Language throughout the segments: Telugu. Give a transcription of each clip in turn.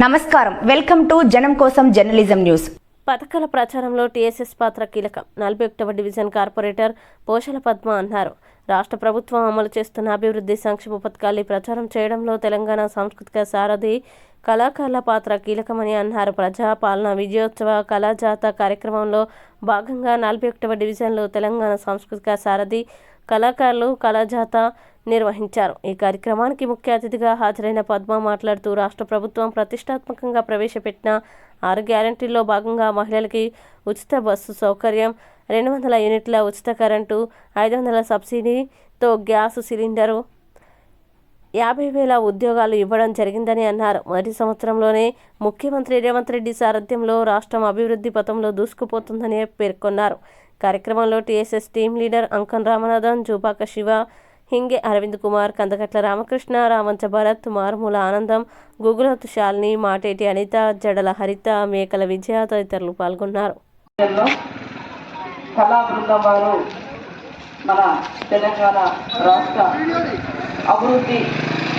నమస్కారం. వెల్కమ్ టు జనం కోసం జర్నలిజం న్యూస్. పథకాల ప్రచారంలో టీఎస్ఎస్ పాత్ర కీలకం. నలభై ఒకటవ డివిజన్ కార్పొరేటర్ పోషల పద్మ అన్నారు. రాష్ట్ర ప్రభుత్వం అమలు చేస్తున్న అభివృద్ధి సంక్షేమ పథకాల్ని ప్రచారం చేయడంలో తెలంగాణ సాంస్కృతిక సారథి కళాకారుల పాత్ర కీలకమని అన్నారు. ప్రజాపాలన విజయోత్సవ కళాజాత కార్యక్రమంలో భాగంగా నలభై ఒకటవ డివిజన్లో తెలంగాణ సాంస్కృతిక సారథి కళాకారులు కళాజాత నిర్వహించారు. ఈ కార్యక్రమానికి ముఖ్య అతిథిగా హాజరైన పద్మ మాట్లాడుతూ రాష్ట్ర ప్రభుత్వం ప్రతిష్టాత్మకంగా ప్రవేశపెట్టిన ఆరు గ్యారంటీల్లో భాగంగా మహిళలకి ఉచిత బస్సు సౌకర్యం రెండు వందల యూనిట్ల ఉచిత కరెంటు ఐదు వందల సబ్సిడీతో గ్యాస్ సిలిండరు యాభై వేల ఉద్యోగాలు ఇవ్వడం జరిగిందని అన్నారు. మొదటి సంవత్సరంలోనే ముఖ్యమంత్రి రేవంత్ రెడ్డి సారథ్యంలో రాష్ట్రం అభివృద్ధి పథంలో దూసుకుపోతుందని పేర్కొన్నారు. కార్యక్రమంలో TSS team leader Ankan Ramanathan Jupaka Shiva ಹಿಂಗೆ ಅರವಿಂದ್ ಕುಮಾರ್ ಕಂದಕಟ್ಲ ರಾಮಕೃಷ್ಣ ರಾಮಂಚ ಭರತ್ మారుమూల ఆనందం గుగులతు శాలిని మాటేటి అనిత జడల హరిత మేకల విజయ తదితరులు పాల్గొన్నారు కళా బృందం వారు మన తెలంగాణ రాష్ట్ర అభివృద్ధి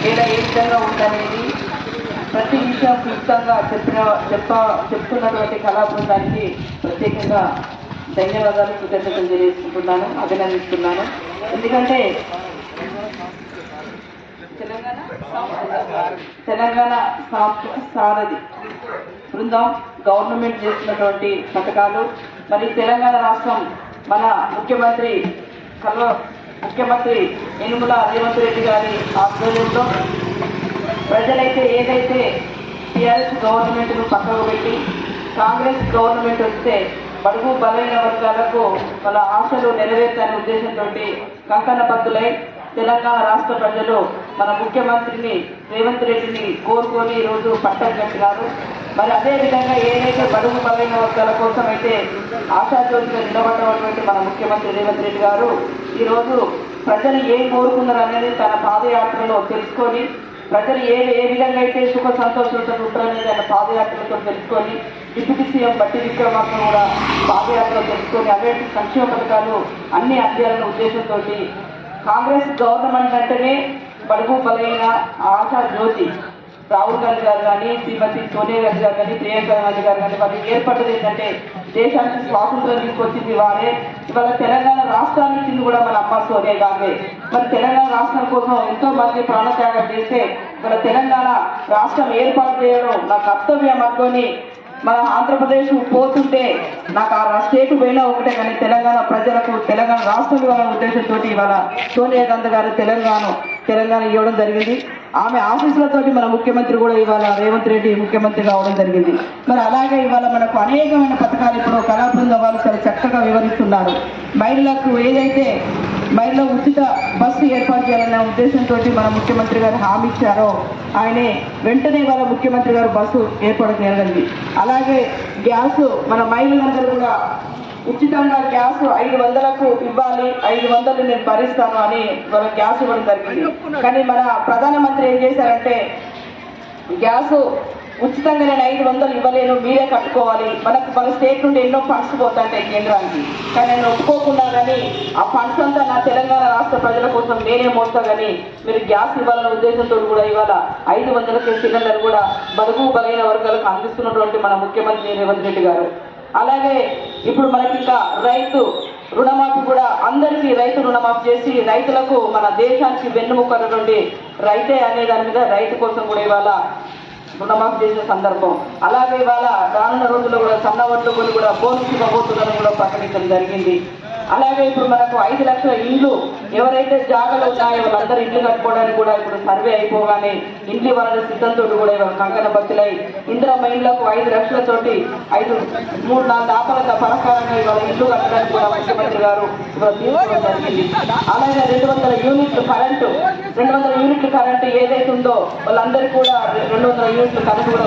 ఇలా ఏ విధంగా ఉందనేది ప్రతి విషయం క్లుప్తంగా చెప్పిన చెప్ప చెప్తున్నటువంటి కళా బృందానికి ప్రత్యేకంగా ధన్యవాదాలు కృతజ్ఞతలు తెలియజేసుకుంటున్నాను అభినందిస్తున్నాను ఎందుకంటే తెలంగాణ సాంస్కృతిక సారథి. బృందం గవర్నమెంట్ చేస్తున్నటువంటి పథకాలు. మరి తెలంగాణ రాష్ట్రం మన ముఖ్యమంత్రి కల్వ ముఖ్యమంత్రి యనుమల రేవంత్ రెడ్డి గారి ఆధ్వర్యంలో ప్రజలైతే ఏదైతే టీఆర్ఎస్ గవర్నమెంట్ను పక్కకు పెట్టి కాంగ్రెస్ గవర్నమెంట్ వస్తే బడుగు బలైన వర్గాలకు వాళ్ళ ఆశలు నెరవేర్చాలనే ఉద్దేశంతో కంకణ బద్దులై తెలంగాణ రాష్ట్ర ప్రజలు మన ముఖ్యమంత్రిని రేవంత్ రెడ్డిని కోరుకొని ఈరోజు పట్టం కట్టినారు. మరి అదే విధంగా ఏదైతే బడుగు బలైన వర్గాల కోసం అయితే ఆశాజ్యోతిగా నిలబడినటువంటి మన ముఖ్యమంత్రి రేవంత్ రెడ్డి గారు ఈరోజు ప్రజలు ఏం కోరుకున్నారు అనేది తన పాదయాత్రలో తెలుసుకొని ప్రజలు ఏ ఏ విధంగా అయితే సుఖ సంతోషాలతో ఉంటారనేది ఆయన పాదయాత్రలతో తెలుసుకొని డిప్యూటీ సీఎం బట్టి విక్రమార్క కూడా పాదయాత్రలో తెలుసుకొని అవే సంక్షేమ పథకాలు అన్ని అందాలన్న ఉద్దేశంతో కాంగ్రెస్ గవర్నమెంట్ అంటేనే బడుగు బలైన ఆశా జ్యోతి రాహుల్ గాంధీ గారు కానీ శ్రీమతి సోనియా గాంధీ గారు కానీ ప్రియాంక గాంధీ గారు కానీ వాళ్ళు ఏర్పడ్డది ఏంటంటే దేశానికి స్వాతంత్రం తీసుకొచ్చింది వారే. ఇవాళ తెలంగాణ రాష్ట్రాన్ని ఇచ్చింది కూడా మన అమ్మ సోనియా గాంధీ. మరి తెలంగాణ రాష్ట్రం కోసం ఎంతో మంది ప్రాణత్యాగం చేస్తే మన తెలంగాణ రాష్ట్రం ఏర్పాటు చేయడం నా కర్తవ్యం అనుకొని మన ఆంధ్రప్రదేశ్ పోతుంటే నాకు ఆ స్టేట్ పోయినా ఒకటే కానీ తెలంగాణ ప్రజలకు తెలంగాణ రాష్ట్రం ఇవ్వాలనే ఉద్దేశంతో ఇవాళ సోనియా గాంధీ గారు తెలంగాణ తెలంగాణ ఇవ్వడం జరిగింది. ఆమె ఆఫీసులతోటి మన ముఖ్యమంత్రి కూడా ఇవాళ రేవంత్ రెడ్డి ముఖ్యమంత్రి కావడం జరిగింది. మరి అలాగే ఇవాళ మనకు అనేకమైన పథకాలు ఇప్పుడు కళా బృందం వాళ్ళు చాలా చక్కగా వివరిస్తున్నారు. మహిళలకు ఏదైతే మహిళ ఉచిత బస్సు ఏర్పాటు చేయాలనే ఉద్దేశంతో మన ముఖ్యమంత్రి గారు హామీ ఇచ్చారో ఆయనే వెంటనే వాళ్ళ ముఖ్యమంత్రి గారు బస్సు ఏర్పాటు చేయగలిగింది. అలాగే గ్యాస్ మన మహిళలందరూ కూడా ఉచితంగా గ్యాస్ ఐదు వందలకు ఇవ్వాలి ఐదు వందలు నేను భరిస్తాను అని వాళ్ళ గ్యాస్ ఇవ్వడం జరిగింది. కానీ మన ప్రధానమంత్రి ఏం చేశారంటే గ్యాస్ ఉచితంగా నేను ఐదు వందలు ఇవ్వలేను మీరే కట్టుకోవాలి. మనకు మన స్టేట్ నుండి ఎన్నో ఫండ్స్ పోతాయి కేంద్రానికి. కానీ నేను ఒప్పుకోకుండా కానీ ఆ ఫండ్స్ అంతా నా తెలంగాణ రాష్ట్ర ప్రజల కోసం నేనే మోస్తా కానీ మీరు గ్యాస్ ఇవ్వాలనే ఉద్దేశంతో కూడా ఇవాళ ఐదు వందలకి సిలిండర్ కూడా బరువు బలైన వర్గాలకు అందిస్తున్నటువంటి మన ముఖ్యమంత్రి రేవంత్ రెడ్డి గారు. అలాగే ఇప్పుడు మనకి ఇంకా రైతు రుణమాఫీ కూడా అందరికీ రైతు రుణమాఫీ చేసి రైతులకు మన దేశానికి వెన్నుముక నుండి రైతే అనే దాని మీద రైతు కోసం కూడా ఇవాళ రుణమాఫీ చేసిన సందర్భం. అలాగే ఇవాళ రానున్న రోజుల్లో కూడా సన్న వడ్లు కూడా బోనస్ ఇవ్వబోతుందని కూడా ప్రకటించడం జరిగింది. అలాగే ఇప్పుడు మనకు ఐదు లక్షల ఇండ్లు ఎవరైతే జాగాలు ఉన్నాయో వాళ్ళందరూ ఇండ్లు కట్టుకోవడానికి కూడా ఇప్పుడు సర్వే అయిపోగానే ఇండ్లు వాళ్ళ సిద్ధంతో కూడా కంకణ భక్తులై ఇందిరా మహిళలకు ఐదు లక్షలతోటి ఐదు మూడు నాలుగు ఆపల పరకారంగా ఇవాళ ఇల్లు కట్టడానికి కూడా ముఖ్యమంత్రి గారు జరిగింది. అలాగే రెండు వందల యూనిట్లు కరెంటు రెండు వందల యూనిట్లు కరెంటు ఏదైతే ఉందో వాళ్ళందరికీ కూడా రెండు వందల యూనిట్లు కరెంటు కూడా